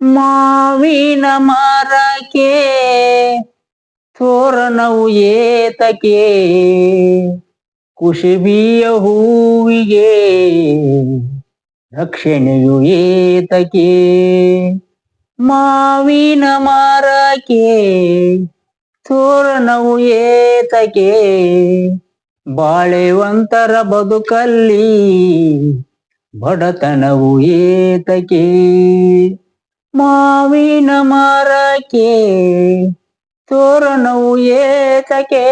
ಮಾವಿನ ಮರಕ್ಕೆ ತೋರಣವು ಏತಕ್ಕೆ? ಕುಶಿಬಿಯ ಹೂವಿಗೆ ರಕ್ಷಣೆಯು ಏತಕೆ ಮಾವಿನ ಮರಕ್ಕೆ ತೋರಣವು ಏತಕೆ ಬಾಳೆವಂತರ ಬದುಕಲ್ಲಿ ಬಡತನವು ಏತಕ್ಕೆ? ಮಾವಿನ ಮರಕ್ಕೆ, ತೋರಣವು ಏತಕೆ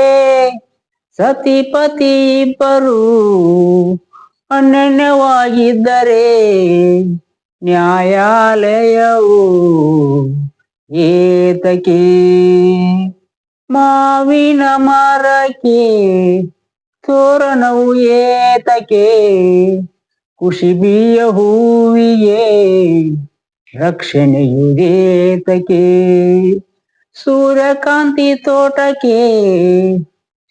ಸತಿಪತಿ ಇಬ್ಬರು ಅನನ್ಯವಾಗಿದ್ದರೆ ನ್ಯಾಯಾಲಯವು ಏತಕೆ ಮಾವಿನ ಮರಕ್ಕೆ, ತೋರಣವು ಏತಕೆ ಕುಶಿಬಿಯ ಹೂವಿಗೆ ರಕ್ಷಣೆಯು ಏತಕ್ಕೆ ಸೂರ್ಯಕಾಂತಿ ತೋಟಕ್ಕೆ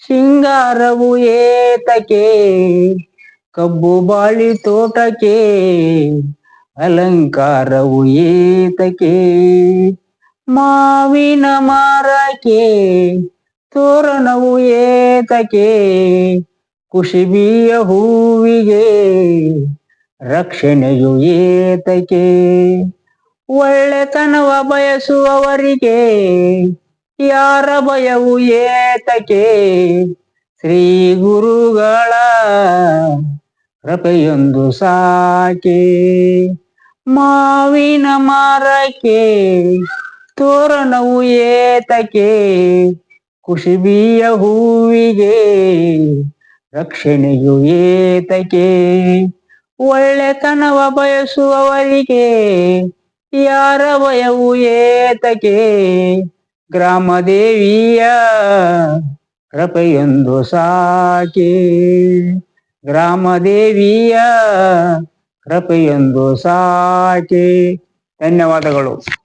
ಶೃಂಗಾರವು ಏತಕ್ಕೆ. ಕಬ್ಬು ಬಾಳಿ ತೋಟಕ್ಕೆ ಅಲಂಕಾರವು ಏತಕ್ಕೆ. ಮಾವಿನ ಮರಕ್ಕೆ ತೋರಣವು ಏತಕ್ಕೆ. ಕುಶಿಬಿಯ ಹೂವಿಗೆ ರಕ್ಷಣೆಯು ಏತಕ್ಕೆ. ಒಳ್ಳೆತನವ ಬಯಸುವವರಿಗೆ ಯಾರ ಭಯವು ಏತಕೆ ಶ್ರೀ ಗುರುಗಳ ಕೃಪೆಯೊಂದು ಸಾಕೆ. ಮಾವಿನ ಮರಕ್ಕೆ ತೋರಣವು ಏತಕೆ ಕುಶಿಬಿಯ ಹೂವಿಗೆ ರಕ್ಷಣೆಯು ಏತಕೆ ಒಳ್ಳೆತನವ ಬಯಸುವವರಿಗೆ ಯಾರ ವಯವು ಏತಕೆ? ಗ್ರಾಮದೇವಿಯ ಕೃಪೆಯೊಂದು ಸಾಕೆ. ಗ್ರಾಮದೇವಿಯ ಕೃಪೆಯೊಂದು ಸಾಕೆ. ಧನ್ಯವಾದಗಳು.